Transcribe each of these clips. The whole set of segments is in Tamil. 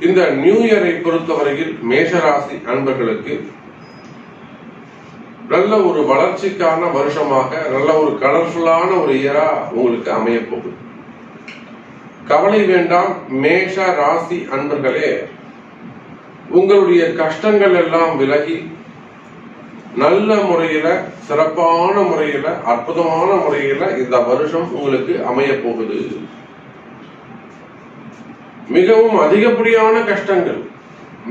இந்த நியூ இயரை பொறுத்தவரையில் மேஷராசி அன்பர்களுக்கு நல்ல ஒரு வளர்ச்சிக்கான வருஷமாக நல்ல ஒரு கலர்ஃபுல்லான ஒரு இயரா உங்களுக்கு அமைய போகுது. கவலை வேண்டாம் மேஷ ராசி அன்பர்களே உங்களுடைய கஷ்டங்கள் எல்லாம் விலகி நல்ல முறையில சிறப்பான முறையில அற்புதமான முறையில இந்த வருஷம் உங்களுக்கு அமைய போகுது. மிகவும் அதிகப்படியான கஷ்டங்கள்.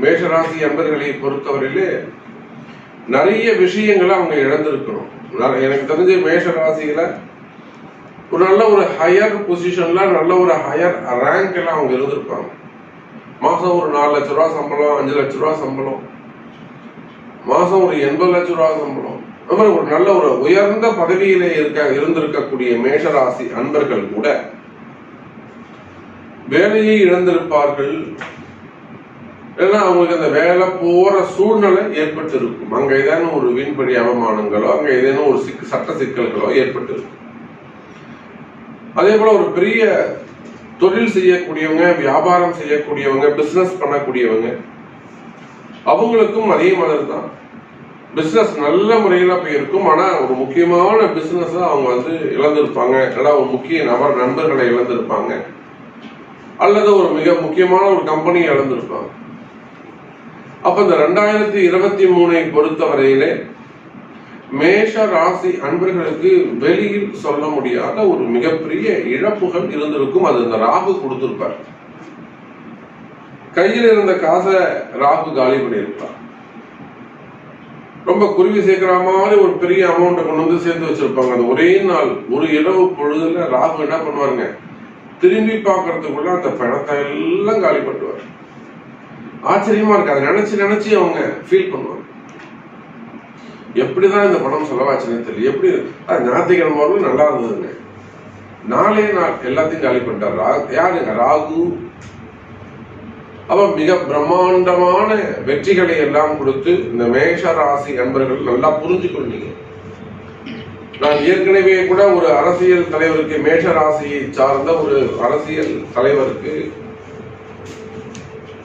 மேஷராசி அன்பர்களை பொறுத்தவரையிலே நிறைய விஷயங்களை அவங்க இழந்திருக்கணும் எனக்கு தெரிஞ்ச மேஷராசியில ஒரு நல்ல ஒரு ஹையர் பொசிஷன்ல நல்ல ஒரு ஹையர் ரேங்க் எல்லாம் அவங்க இருந்திருப்பாங்க. மாசம் ஒரு நாலு லட்ச ரூபா சம்பளம் அஞ்சு லட்ச ரூபா சம்பளம். மாசம் ஒரு எண்பது லட்ச ரூபா சம்பளம். அந்த மாதிரி ஒரு நல்ல ஒரு உயர்ந்த பதவியிலே இருக்க இருந்திருக்கக்கூடிய மேஷராசி அன்பர்கள் கூட வேலையை இழந்திருப்பார்கள். ஏன்னா அவங்களுக்கு அந்த வேலை போற சூழ்நிலை ஏற்பட்டு இருக்கும் அங்க ஏதேனும் ஒரு வீண்படி அவமானங்களோ அங்க ஏதேனும் ஒரு சிக்க சட்ட சிக்கல்களோ ஏற்பட்டு இருக்கும் அதே போல ஒரு பெரிய தொழில் செய்யக்கூடியவங்க வியாபாரம் செய்யக்கூடியவங்க பிசினஸ் பண்ணக்கூடியவங்க அவங்களுக்கும் அதே மாதிரி தான் பிசினஸ் நல்ல முறையில் போயிருக்கும். ஆனா ஒரு முக்கியமான பிசினஸ் அவங்க வந்து இழந்திருப்பாங்க. இல்லைன்னா ஒரு முக்கிய நபர் நண்பர்களை இழந்திருப்பாங்க. அல்லது ஒரு மிக முக்கியமான ஒரு கம்பெனி இழந்திருப்பாங்க. அப்ப இந்த ரெண்டாயிரத்தி இருபத்தி மூணை பொறுத்தவரையிலே மேஷ ராசி அன்பர்களுக்கு வெளியில் சொல்ல முடியாத ஒரு மிகப்பெரிய இழப்புகள் இருந்திருக்கும். அது இந்த ராகு கொடுத்திருப்பார். கையில் இருந்த காசை ராகு காலி பண்ணியிருப்பார். ரொம்ப குருவி சேர்க்கிற மாதிரி ஒரு பெரிய அமௌண்ட்டை கொண்டு வந்து சேர்த்து வச்சிருப்பாங்க. அந்த ஒரே நாள் ஒரு இரவு பொழுதுல ராகு என்ன பண்ணுவாருங்க? திரும்பி பார்க்கறதுக்குள்ள அந்த பணத்தை எல்லாம் காலி பண்ணுவார். ஆச்சரியமா இருக்கு. அதை நினைச்சு நினைச்சு அவங்க ஃபீல் பண்ணுவாங்க. எப்படிதான் இந்த பணம் செலவாச்சுன்னு தெரியல. எப்படி அது ஞாயிற்றுக்கிழமை வரலும் நல்லா இருந்ததுங்க. நாளே நாள் எல்லாத்தையும் காலி பண்ணிட்டார். யாருங்க? ராகு. அவ மிக பிரம்மாண்டமான வெற்றிகளை எல்லாம் கொடுத்து இந்த மேஷ ராசி நண்பர்கள் நல்லா புரிஞ்சு கொண்டீங்க நான் ஏற்கனவே கூட ஒரு அரசியல் தலைவருக்கு மேஷ ராசியை சார்ந்த ஒரு அரசியல் தலைவருக்கு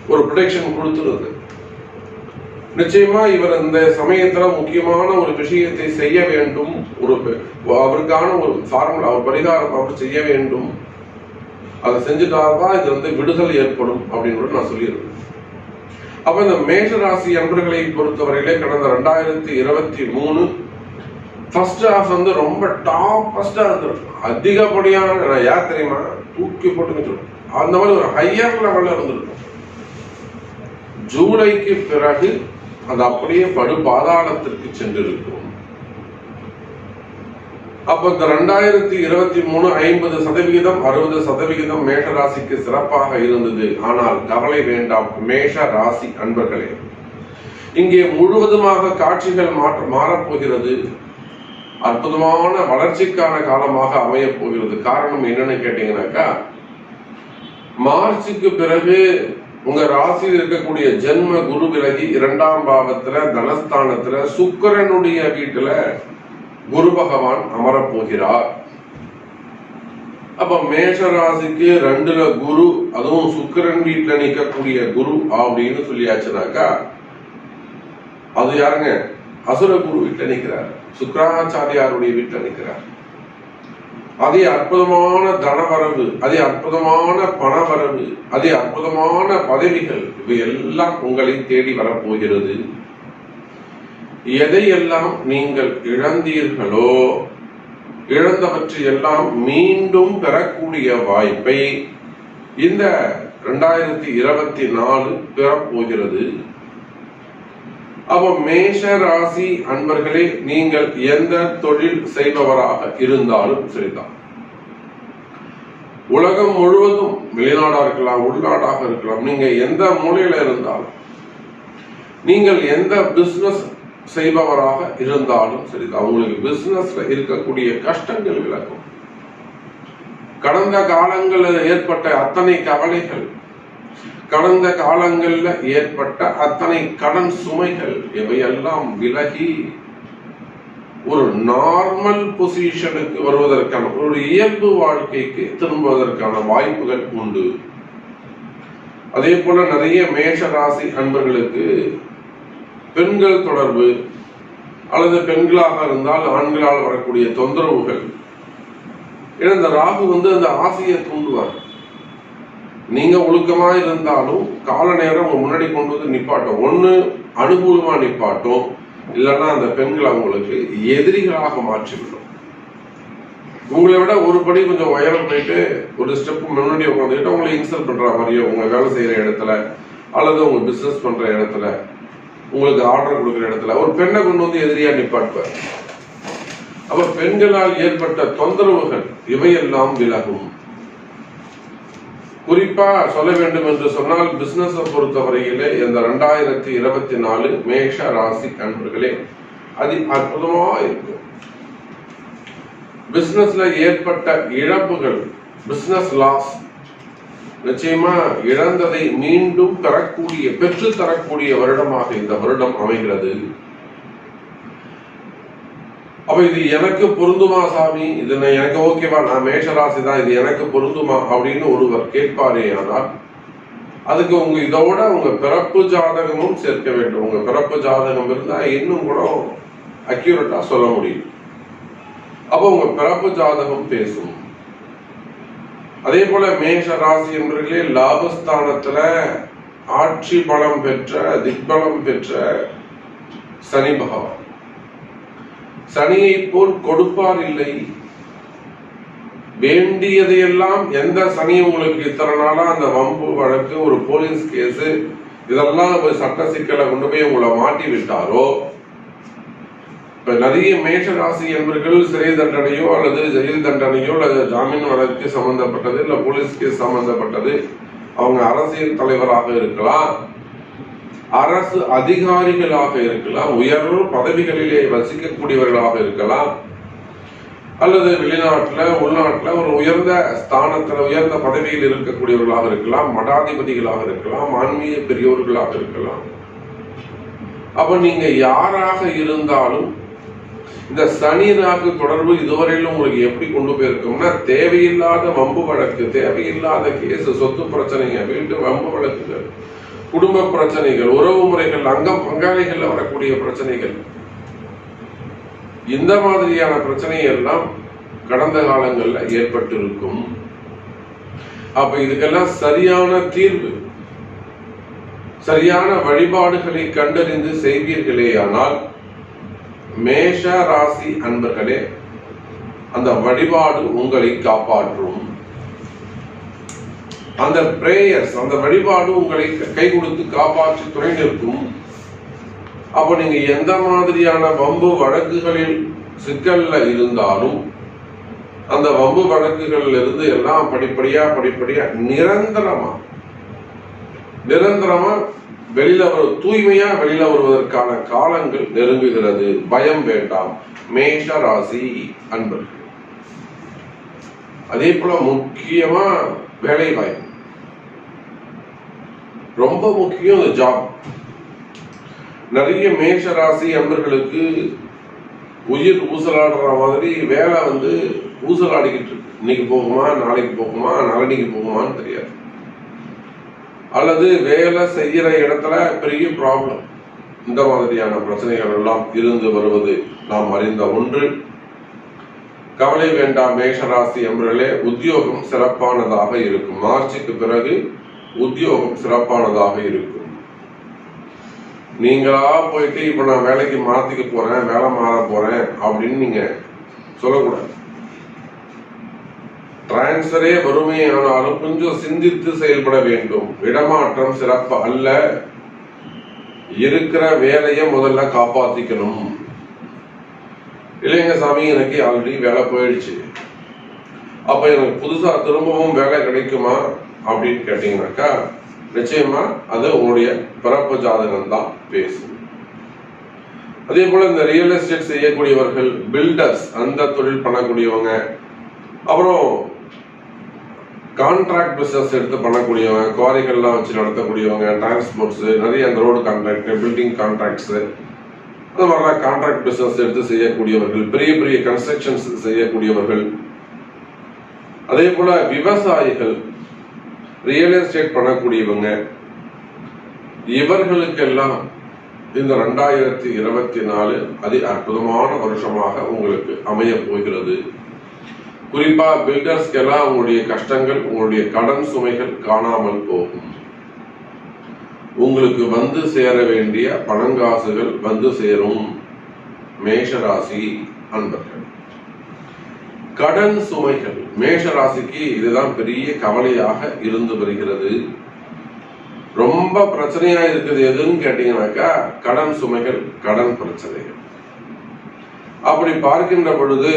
ஒரு ப்ரொடெக்ஷன் கொடுத்துருது. நிச்சயமா இவர் இந்த சமயத்துல முக்கியமான ஒரு விஷயத்தை செய்ய வேண்டும். ஒரு அவருக்கான ஒரு ஃபார்முலா ஒரு பரிகாரம் அவர் செய்ய வேண்டும். அதை செஞ்சுட்டாதான் இது வந்து விடுதல் ஏற்படும் அப்படின்னு கூட நான் சொல்லியிருக்கேன். அப்ப இந்த மேஷ ராசி அன்பர்களை பொறுத்தவரையிலே கடந்த ரெண்டாயிரத்தி இருபத்தி மூணு ஃபர்ஸ்ட் ஹாஃப் வந்து ரொம்ப டாப் ஃபர்ஸ்டாக இருந்திருக்கும் அதிகப்படியான நான் யார் தெரியுமா? தூக்கி போட்டு அந்த மாதிரி ஒரு ஹையர் லெவலில் இருந்திருக்கும். ஜூலைக்கு பிறகு அது அப்படியே படு பாதாளத்திற்கு சென்றிருக்கும். அப்ப இந்த ரெண்டாயிரத்தி இருபத்தி மூணு ஐம்பது சதவிகிதம் அறுபது சதவிகிதம் மேஷ ராசிக்கு சிறப்பாக இருந்தது. ஆனால் கவலை வேண்டாம் மேஷ ராசி அன்பர்களே. இங்கே முழுவதுமாக காட்சிகள் மாற்ற மாறப்போகிறது. அற்புதமான வளர்ச்சிக்கான காலமாக அமைய போகிறது. காரணம் என்னன்னு கேட்டீங்கன்னாக்கா மார்ச்சுக்கு பிறகு உங்க ராசியில் இருக்கக்கூடிய ஜென்ம குரு விலகி இரண்டாம் பாவத்துல தனஸ்தானத்துல சுக்கிரனுடைய வீட்டுல குரு பகவான் அமரப்போகிறார். அப்ப மேஷ ராசிக்கு ரெண்டுல குரு அதுவும் சுக்கிரன் வீட்டுல நிற்கக்கூடிய குரு அப்படின்னு சொல்லியாச்சுனாக்கா அது யாருங்க? அசுர குரு வீட்டுல நிக்கிறார். சுக்கராச்சாரியாருடைய வீட்டில் நிற்கிறார். அதே அற்புதமான தனவரவு அதே அற்புதமான பணவரவு அதே அற்புதமான பதவிகள் இவை எல்லாம் உங்களை தேடி வரப்போகிறது. எதையெல்லாம் நீங்கள் இழந்தீர்களோ இழந்தவற்றையெல்லாம் மீண்டும் பெறக்கூடிய வாய்ப்பை இந்த ரெண்டாயிரத்தி இருபத்தி நாலு பெறப்போகிறது. அப்போ மேஷ ராசி அன்பர்களே நீங்கள் எந்த தொழில் செய்பவராக இருந்தாலும் சரிதான். உலகம் முழுவதும் வெளிநாடா இருக்கலாம் உள்நாடாக இருக்கலாம் நீங்க எந்த மூலையில இருந்தாலும் நீங்கள் எந்த பிசினஸ் செய்பவராக இருந்தாலும் சரிதான். உங்களுக்கு பிசினஸ்ல இருக்கக்கூடிய கஷ்டங்கள் விளக்கும் கடந்த காலங்களில் ஏற்பட்ட அத்தனை கவலைகள் கடந்த காலங்களில் ஏற்பட்ட அத்தனை கடன் சுமைகள் இவையெல்லாம் விலகி ஒரு நார்மல் பொசிஷனுக்கு வருவதற்கான ஒரு இயல்பு வாழ்க்கைக்கு திரும்புவதற்கான வாய்ப்புகள் உண்டு. அதே போல நிறைய மேஷ ராசி அன்பர்களுக்கு பெண்கள் தொடர்பு அல்லது பெண்களாக இருந்தால் ஆண்களால் வரக்கூடிய தொந்தரவுகள். ஏன்னா இந்த ராகு வந்து அந்த ஆசையை தூண்டுவார். நீங்க ஒழுக்கமா இருந்தாலும் கால நேரம் உங்க முன்னாடி கொண்டு வந்து நிப்பாட்டும். ஒண்ணு அனுகூலமா நிப்பாட்டும். இல்லைன்னா அந்த பெண்கள் அவங்களுக்கு எதிரிகளாக மாற்றிவிடும். உங்களை விட ஒரு படி கொஞ்சம் உயரம் போயிட்டு ஒரு ஸ்டெப் முன்னாடி உட்காந்துக்கிட்டு உங்களை இன்சல்ட் பண்ற மாதிரியோ உங்க வேலை செய்யற இடத்துல அல்லது உங்க பிசினஸ் பண்ற இடத்துல உங்களுக்கு ஆர்டர் கொடுக்குற இடத்துல ஒரு பெண்ணை கொண்டு வந்து எதிரியா நிப்பாட்டுவார். அப்ப பெண்களால் ஏற்பட்ட தொந்தரவுகள் இவையெல்லாம் விலகும். குறிப்பா சொல்ல வேண்டும் என்று சொன்னால் பிசினஸ் பொறுத்தவரையிலே இந்த ரெண்டாயிரத்தி இருபத்தி நாலு மேஷ ராசி அன்பர்களே அது அற்புதமா இருக்கும் பிசினஸ்ல ஏற்பட்ட இழப்புகள் பிசினஸ் லாஸ் நிச்சயமா இழந்ததை மீண்டும் பெறக்கூடிய பெற்று தரக்கூடிய வருடமாக இந்த வருடம் அமைகிறது. அப்ப இது எனக்கு பொருந்துமா சாமி? இது எனக்கு ஓகேவா? நான் மேஷராசி தான் இது எனக்கு பொருந்துமா? அப்படின்னு ஒருவர் கேட்பாரே ஆனால் அதுக்கு உங்க இதோட உங்க பிறப்பு ஜாதகமும் சேர்க்க வேண்டும். உங்க பிறப்பு ஜாதகம் இருந்தா இன்னும் கூட அக்யூரட்டா சொல்ல முடியும். அப்போ உங்க பிறப்பு ஜாதகம் பேசும். அதே போல மேஷ ராசி என்பர்களே லாபஸ்தானத்துல ஆட்சி பலம் பெற்ற திக்பலம் பெற்ற சனி பகவான். சனியை போல் கொடுப்பார் இல்லை வேண்டியதையெல்லாம் எந்த சனி உங்களுக்கு இத்தனை நாளா அந்த வம்பு வழக்கு ஒரு போலீஸ் கேஸ் இதெல்லாம் ஒரு சட்ட சிக்கலை கொண்டு போய் உங்களை மாட்டி விட்டாரோ? இப்ப நிறைய மேஷ ராசி என்பர்கள் சிறை தண்டனையோ அல்லது ஜெயில் தண்டனையோ அல்லது ஜாமீன் வழக்கு சம்பந்தப்பட்டது இல்ல போலீஸ் கேஸ் சம்பந்தப்பட்டது அவங்க அரசியல் தலைவராக இருக்கலாம். அரசு அதிகாரிகளாக இருக்கலாம் உயர் பதவிகளிலே வசிக்கக்கூடியவர்களாக இருக்கலாம் அல்லது வெளிநாட்டில் உள்நாட்டில் ஒரு உயர்ந்த ஸ்தானத்துல உயர்ந்த பதவியில் இருக்கக்கூடியவர்களாக இருக்கலாம் மடாதிபதிகளாக இருக்கலாம் ஆன்மீக பெரியோர்களாக இருக்கலாம். அப்ப நீங்க யாராக இருந்தாலும் இந்த சனி ராகு தொடர்பு இதுவரையிலும் உங்களுக்கு எப்படி கொண்டு போயிருக்கோம்னா தேவையில்லாத வம்பு வழக்கு தேவையில்லாத கேஸ் சொத்து பிரச்சனைங்க வீட்டு வம்பு வழக்குகள் குடும்ப பிரச்சனைகள் உறவு முறைகள் அங்கம் பங்காளிகள்ல வரக்கூடிய பிரச்சனைகள். இந்த மாதிரியான பிரச்சனை எல்லாம் கடந்த காலங்கள்ல ஏற்பட்டிருக்கும். அப்ப இதுக்கெல்லாம் சரியான தீர்வு சரியான வழிபாடுகளை கண்டறிந்து செய்வீர்களேயானால் மேஷ ராசி அன்பர்களே அந்த வழிபாடு உங்களை காப்பாற்றும். அந்த பிரேயர்ஸ் அந்த வழிபாடு உங்களை கை கொடுத்து காப்பாற்றி துணை நிற்கும். அப்ப நீங்க எந்த மாதிரியான வம்பு வழக்குகளில் சிக்கல்ல இருந்தாலும் அந்த வம்பு வழக்குகள்ல இருந்து எல்லாம் படிப்படியா படிப்படியா நிரந்தரமா நிரந்தரமா வெளியில வரும் தூய்மையா வெளியில வருவதற்கான காலங்கள் நெருங்குகிறது. பயம் வேண்டாம். மேஷ ராசி அன்பர்கள். அதே போல முக்கியமா வேலை வாய்ப்பு ரொம்ப முக்கியம் இந்த ஜாப் நிறைய மேஷ ராசி அன்பர்களுக்கு உயிர் ஊசலாடுற மாதிரி வேலை வந்து ஊசலாடிக்கிட்டு இருக்கு. இன்னைக்கு போகுமா நாளைக்கு போகுமா நாளன்னைக்கு போகுமான்னு தெரியாது. அல்லது வேலை செய்யற இடத்துல பெரிய ப்ராப்ளம் இந்த மாதிரியான பிரச்சனைகள் எல்லாம் இருந்து வருவது நாம் அறிந்த ஒன்று. கவலை வேண்டாம் மேஷராசி என்பர்களே உத்தியோகம் சிறப்பானதாக இருக்கும். மார்ச்சுக்கு பிறகு உத்தியோகம் சிறப்பானதாக இருக்கும். நீங்களா போயிட்டு இப்ப நான் வேலைக்கு மாத்திக்க போறேன் வேலை மாற போறேன் அப்படின்னு நீங்க சொல்லக்கூடாது. டிரான்ஸ்பரே வறுமையானாலும் கொஞ்சம் சிந்தித்து செயல்பட வேண்டும். இடமாற்றம் சிறப்பு அல்ல. இருக்கிற வேலையை முதல்ல காப்பாத்திக்கணும். இல்லைங்க சாமி எனக்கு ஆல்ரெடி வேலை போயிடுச்சு. அப்ப எனக்கு புதுசா திரும்பவும் வேலை கிடைக்குமா? அப்படின்னு கேட்டீங்கன்னாக்கா நிச்சயமா அது உங்களுடைய பிறப்பு ஜாதகம் தான் பேசும். அதே போல இந்த ரியல் எஸ்டேட் செய்யக்கூடியவர்கள் பில்டர்ஸ் அந்த தொழில் பண்ணக்கூடியவங்க அப்புறம் கான்ட்ராக்ட் பிசினஸ் எடுத்து பண்ணக்கூடியவங்க குவாரிகள்லாம் வச்சு நடத்தக்கூடியவங்க டிரான்ஸ்போர்ட்ஸ் நிறைய அந்த ரோடு கான்ட்ராக்ட் பில்டிங் கான்ட்ராக்ட்ஸ் அந்த மாதிரிலாம் கான்ட்ராக்ட் பிசினஸ் எடுத்து செய்யக்கூடியவர்கள் பெரிய பெரிய கன்ஸ்ட்ரக்ஷன்ஸ் செய்யக்கூடியவர்கள். அதே போல விவசாயிகள் ரியல் எஸ்டேட் பண்ணக்கூடியவங்க இவர்களுக்கெல்லாம் இந்த ரெண்டாயிரத்தி இருபத்தி நாலு அதி அற்புதமான வருஷமாக உங்களுக்கு அமைய போகிறது. குறிப்பா பில்டர்ஸ்க்கெல்லாம் உங்களுடைய கஷ்டங்கள் உங்களுடைய கடன் சுமைகள் காணாமல் போகும். உங்களுக்கு வந்து சேர வேண்டிய பணங்காசுகள் வந்து சேரும். மேஷராசி அன்பர்கள். கடன் சுமைகள். மேஷ ராசிக்கு இதுதான் பெரிய கவலையாக இருந்து வருகிறது. ரொம்ப பிரச்சனையா இருக்குது எதுன்னு கேட்டீங்கன்னாக்கா கடன் சுமைகள் கடன் பிரச்சனைகள். அப்படி பார்க்கின்ற பொழுது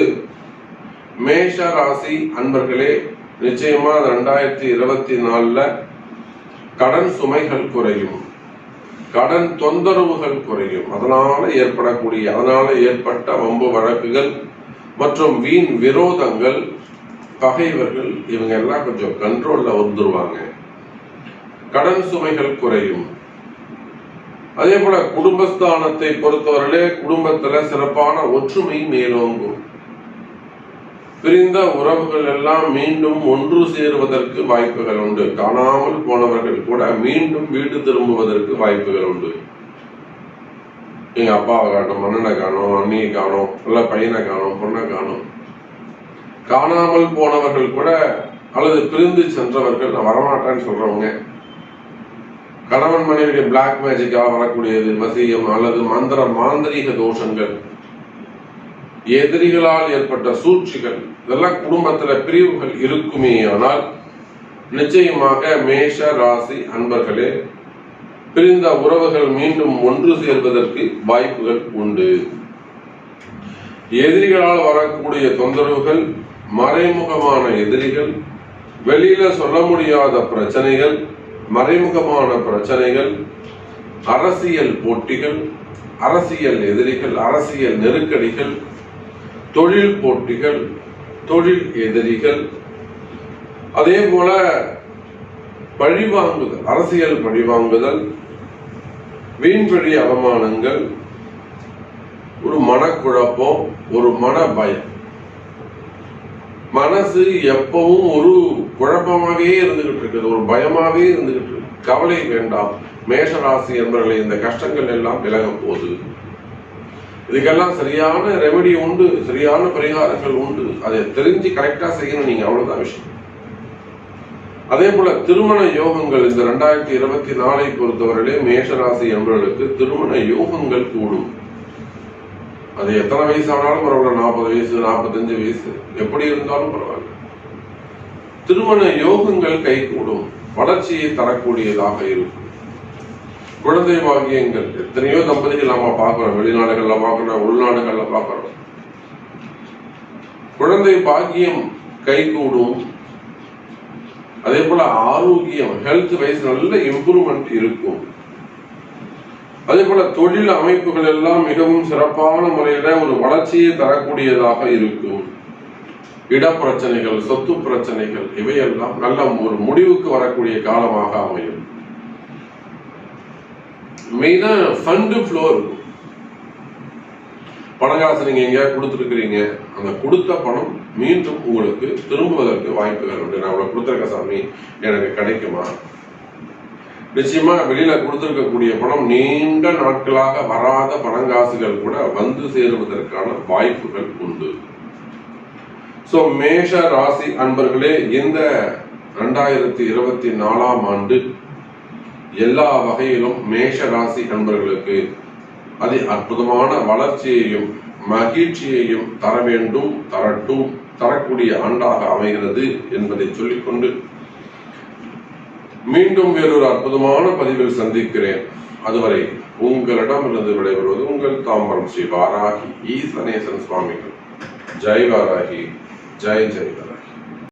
மேஷ ராசி அன்பர்களே நிச்சயமா ரெண்டாயிரத்தி இருபத்தி நாலுல கடன் சுமைகள் குறையும். கடன் தொந்தரவுகள் குறையும். அதனால ஏற்படக்கூடிய அதனால ஏற்பட்ட வம்பு வழக்குகள் மற்றும் வீண் விரோதங்கள் பகைவர்கள் இவங்க எல்லாம் கொஞ்சம் கண்ட்ரோல்ல வந்துருவாங்க. கடன் சுமைகள் குறையும். அதே போல குடும்பஸ்தானத்தை பொறுத்தவரையிலே குடும்பத்துல சிறப்பான ஒற்றுமை மேலோங்கும். பிரிந்த உறவுகள் எல்லாம் மீண்டும் ஒன்று சேருவதற்கு வாய்ப்புகள் உண்டு. காணாமல் போனவர்கள் கூட மீண்டும் வீடு திரும்புவதற்கு வாய்ப்புகள் உண்டு. எங்க அப்பாவை காணும் மன்னனை காணும் அண்ணியை காணும் இல்ல பையனை காணும் பொண்ணை காணும். காணாமல் போனவர்கள் கூட அல்லது பிரிந்து சென்றவர்கள் நான் வரமாட்டேன்னு சொல்றவங்க. கணவன் மனைவியுடைய பிளாக் மேஜிக்காக வரக்கூடியது மசியம் அல்லது மந்திர மாந்திரீக தோஷங்கள். எதிரிகளால் ஏற்பட்ட சூழ்ச்சிகள் இதெல்லாம் குடும்பத்துல பிரிவுகள் இருக்குமே ஆனால் நிச்சயமாக மேஷ ராசி அன்பர்களே பிரிந்த உறவுகள் மீண்டும் ஒன்று சேர்வதற்கு வாய்ப்புகள் உண்டு. எதிரிகளால் வரக்கூடிய தொந்தரவுகள் மறைமுகமான எதிரிகள் வெளியில சொல்ல முடியாத பிரச்சனைகள் மறைமுகமான பிரச்சனைகள் அரசியல் போட்டிகள் அரசியல் எதிரிகள் அரசியல் நெருக்கடிகள் தொழில் போட்டிகள் தொழில் எதிரிகள். அதே போல பழிவாங்குதல் அரசியல் பழிவாங்குதல் வீண்வழி அவமானங்கள் ஒரு மனக்குழப்பம் ஒரு மன பயம் மனசு எப்பவும் ஒரு குழப்பமாகவே இருந்துகிட்டு இருக்குது ஒரு பயமாவே இருந்துகிட்டு இருக்கு கவலை வேண்டாம். மேஷராசி என்பவர்களை இந்த கஷ்டங்கள் எல்லாம் விலக போகுது இதுக்கெல்லாம் சரியான ரெமெடி உண்டு சரியான பரிகாரங்கள் உண்டு. அதை தெரிஞ்சு கரெக்டா செய்யணும் நீங்க அவ்வளவுதான் விஷயம். அதே போல திருமண யோகங்கள் இந்த ரெண்டாயிரத்தி இருபத்தி நாலை பொறுத்தவரையிலே மேஷராசி என்பவர்களுக்கு திருமண யோகங்கள் கூடும். அது எத்தனை வயசு ஆனாலும் பரவாயில்ல. நாற்பது வயசு நாற்பத்தஞ்சு வயசு. எப்படி இருந்தாலும் பரவாயில்ல. திருமண யோகங்கள் கைகூடும். வளர்ச்சியை தரக்கூடியதாக இருக்கும். குழந்தை பாக்கியங்கள் எத்தனையோ தம்பதிகள் நாம பார்க்கிறோம். வெளிநாடுகள்ல பார்க்கிறோம். உள்நாடுகள்ல பார்க்கிறோம். குழந்தை பாக்கியம் கைகூடும். அதே போல ஆரோக்கியம் ஹெல்த் வைஸ் நல்ல இம்ப்ரூவ்மெண்ட் இருக்கும். அதே போல தொழில் அமைப்புகள் எல்லாம் மிகவும் சிறப்பான முறையில ஒரு வளர்ச்சியை தரக்கூடியதாக இருக்கும். இட பிரச்சனைகள் சொத்து பிரச்சனைகள் இவையெல்லாம் நல்ல ஒரு முடிவுக்கு வரக்கூடிய காலமாக அமையும். மெயினா ஃபண்டு ஃப்ளோ இருக்கும். பணங்காசு நீங்க எங்கேயாவது கொடுத்துருக்கிறீங்க அந்த கொடுத்த பணம் மீண்டும் உங்களுக்கு திரும்புவதற்கு வாய்ப்புகள் உண்டு. நான் அவ்வளவு கொடுத்துருக்க சாமி. எனக்கு கிடைக்குமா? நிச்சயமா வெளியில கொடுத்திருக்கக்கூடிய பணம் நீண்ட நாட்களாக வராத பணங்காசுகள் கூட வந்து சேருவதற்கான வாய்ப்புகள் உண்டு. சோ மேஷ ராசி அன்பர்களே இந்த ரெண்டாயிரத்தி இருபத்தி நாலாம் ஆண்டு எல்லா வகையிலும் மேஷ ராசி அன்பர்களுக்கு அதி அற்புதமான வளர்ச்சியையும் மகிழ்ச்சியையும் தர வேண்டும் தரட்டும் தரக்கூடிய ஆண்டாக அமைகிறது என்பதை சொல்லிக்கொண்டு மீண்டும் வேறொரு அற்புதமான பதிவில் சந்திக்கிறேன். அதுவரை உங்களிடமிருந்து விடைபெறுவது உங்கள் தாம்பரம் ஸ்ரீ வாராகி ஈசனேசன் சுவாமிகள். ஜெய் வாராகி ஜெய் ஜெய்